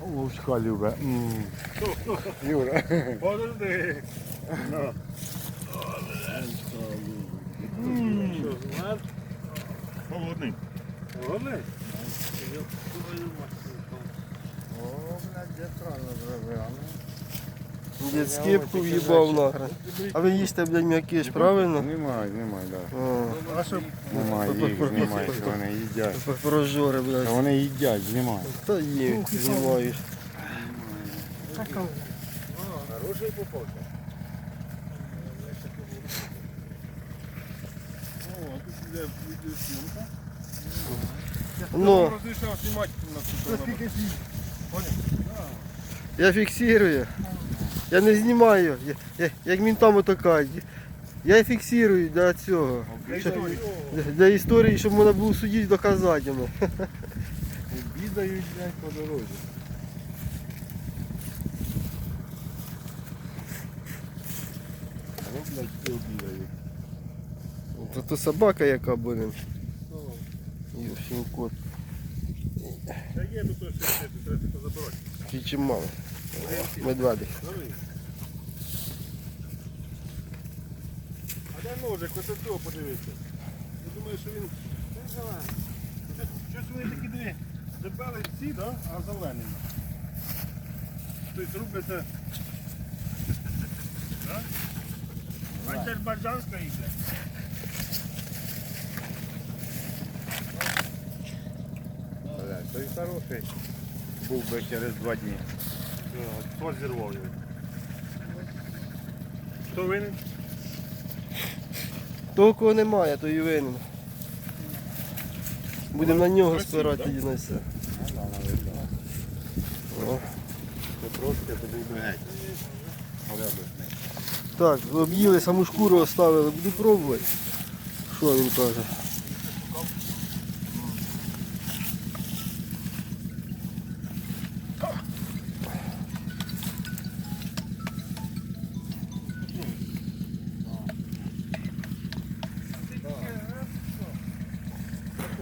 Вовчка любе. Юра. Подожди. Холодний. Холодний? О, блядь, де правильно зробив. Дід скипку в'їбав нахрен. А ви їсте, блядь, м'якиш, правильно? Немає, немає, да. О, що? Немає, їх знімай, що вони їдять. прожори, Та блядь. Вони їдять, знімай. Та їм знімаєш. Ну, на я фіксую. Я не знімаю. Я, я, як мінтам отакають. Я фіксую для цього. Для, для історії, щоб можна було судити доказати йому. Обідають, блядь, по дорозі. Роблять і обідають. То, то собака яка буде. Йошин кот. Та є тут ось ще, треба позабирати. Чи чимало. Медведик. А де ножик, ось от цього подивіться. Я думаю, що він... Щось вони такі дві. Дебели ці, да? а зелені. Тобто рубляться... Да? А це ж баджанська їде. Той хороший був би через два дні. Хто зірвав його? Хто винен? Того, кого немає, то і винен. Будемо на нього спирати да? і на все. Ну. О. Трошки, геть. Порядочний. Так, об'їли, саму шкуру оставили, буду пробувати. Що він каже?